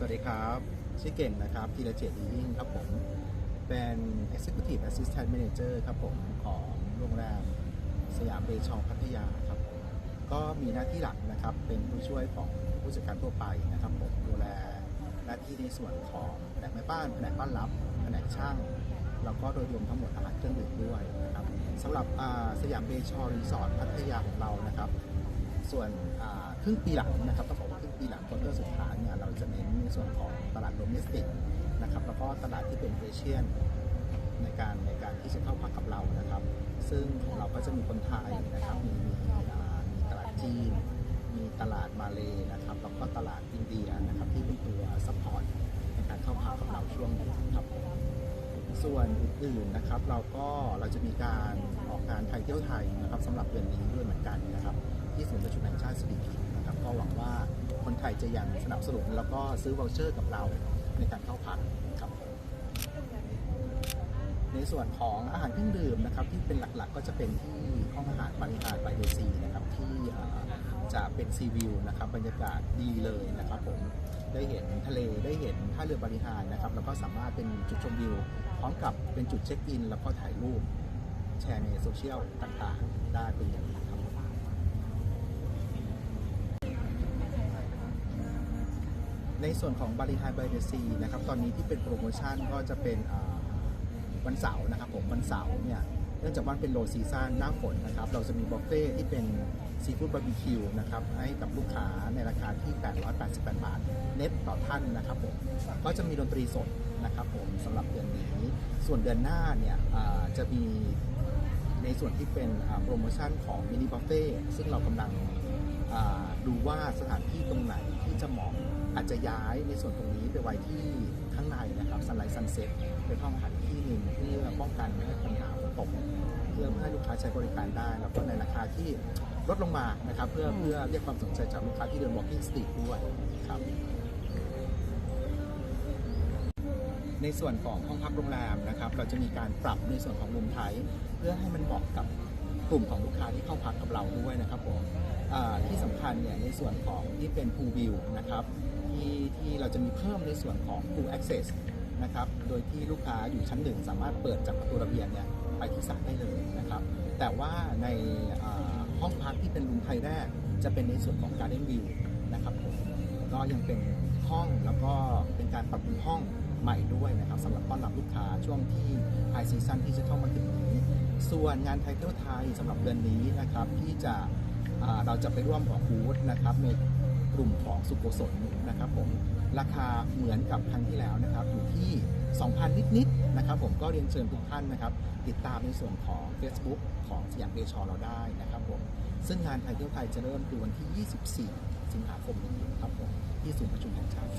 สวัสดีครับชื่อเก่งนะครับธีรเจตดียิ่งครับผม เป็น Executive Assistant Manager ครับผมของโรงแรมสยามเบชองพัทยาครับผมก็มีหน้าที่หลักนะครับเป็นผู้ช่วยของผู้จัดการทั่วไปนะครับผมดูแลหน้าที่ในส่วนของแผนกแม่บ้านแผนกต้อนรับแผนกช่างแล้วก็โดยรวมทั้งหมดอาหารเครื่องดื่มด้วยนะครับสำหรับอ่าสยามเบชอรีสอร์ทพัทยาของเรานะครับ ส่วนครึ่งปีหลังนะครับต้องบอกว่าครึ่งปีหลังควอเตอร์สุดท้ายเนี่ยเราจะเน้นในส่วนของตลาดโดเมสติกนะครับแล้วก็ตลาดที่เป็นเอเชียนในการในการที่จะเข้าพักกับเรานะครับ ซึ่งของเราก็จะมีคนไทยนะครับมีมีตลาดจีนมีตลาดมาเลนะครับแล้วก็ตลาดอินเดียนะครับที่เป็นตัวซัพพอร์ตในการเข้าพักกับเราช่วงนี้ครับส่วนอื่นๆนะครับเราก็เราจะมีการออกงานไทยเที่ยวไทยนะครับสำหรับเดือนนี้ด้วยเหมือนกันนะครับ ที่ศูนย์ประชุมแห่งชาติสิริกิติ์นะครับก็หวังว่าคนไทยจะยังสนับสนุนแล้วก็ซื้อวอลเชอร์กับเราในการเข้าพักครับในส่วนของอาหารเครื่องดื่มนะครับที่เป็นหลักๆ ก็จะเป็นที่ห้องอาหารบริหารไบเดซีนะครับที่จะเป็นซีวิวนะครับบรรยากาศดีเลยนะครับผมได้เห็นทะเลได้เห็นท่าเรือบริหารนะครับแล้วก็สามารถเป็นจุดชมวิว พร้อมกับเป็นจุดเช็คอิน แล้วก็ถ่ายรูปแชร์ในโซเชียลต่างๆ ได้เป็นอย่างดีครับผม ในส่วนของบริหารไบเดซีนะครับตอนนี้ที่เป็นโปรโมชั่นก็จะเป็นวันเสาร์นะครับผมวันเสาร์เนี่ยเนื่องจากว่าเป็นโลซีซันหน้าฝนนะครับ เราจะมีบุฟเฟ่ที่เป็นซีฟู้ดบาร์บีคิวนะครับให้กับลูกค้าในราคาที่ 888 บาท เน็ตต่อท่านนะครับผมก็จะมีดนตรีสดนะครับผมสำหรับเดือนนี้ ส่วนเดือนหน้าเนี่ยจะมีในส่วนที่เป็นโปรโมชั่นของมินิบุฟเฟ่ซึ่งเรากำลังดูว่าสถานที่ตรง อาจจะย้ายในส่วนตรงนี้ไปไว้ที่ข้างในนะครับซันไลท์ซันเซ็ตเป็นห้องอาหารที่หนึ่งเพื่อป้องกันไม่ให้ปัญหาฝนตกเพื่อให้ลูกค้าใช้บริการได้ แล้วก็ในราคาที่ลดลงมานะครับเพื่อเพื่อเรียกความสนใจจากลูกค้าที่เดิน walking street ด้วยครับในส่วนของห้องพักโรงแรมนะครับ เราจะมีการปรับในส่วนของรูมไทยเพื่อให้มันเหมาะกับกลุ่มของลูกค้าที่เข้าพักกับเราด้วยนะครับผมที่สำคัญเนี่ยในส่วนของที่เป็น pool view นะครับ ที่เราจะมีเพิ่มในส่วนของ pool access นะครับ โดยที่ลูกค้าอยู่ชั้นหนึ่งสามารถเปิดจากประตูระเบียงเนี่ยไปที่สระได้เลยนะครับ แต่ว่าในห้องพักที่เป็นรูมไทยแรก จะเป็นในส่วนของ garden view นะครับผมก็ยังเป็นห้องแล้วก็เป็นการปรับปรุงห้องใหม่ด้วยนะครับสำหรับต้อนรับลูกค้าช่วงที่ไฮซีซันที่จะเข้ามาถึงนี้ ส่วนงานไทเที่ยวไทยสำหรับเดือนนี้นะครับที่จะ เราจะไปร่วมออกบูธนะครับในกลุ่มของสุโกศลนะครับผมราคาเหมือนกับครั้งที่แล้วนะครับอยู่ที่ 2,000 นิดๆนะครับผมก็เรียนเชิญทุกท่านนะครับ ติดตามในส่วนของ Facebook ของสยามเดชอเราได้นะครับผมซึ่งงานไทยเที่ยวไทยจะเริ่มคือวันที่ 24 สิงหาคมนี้ครับผมที่ศูนย์ประชุมแห่งชาติ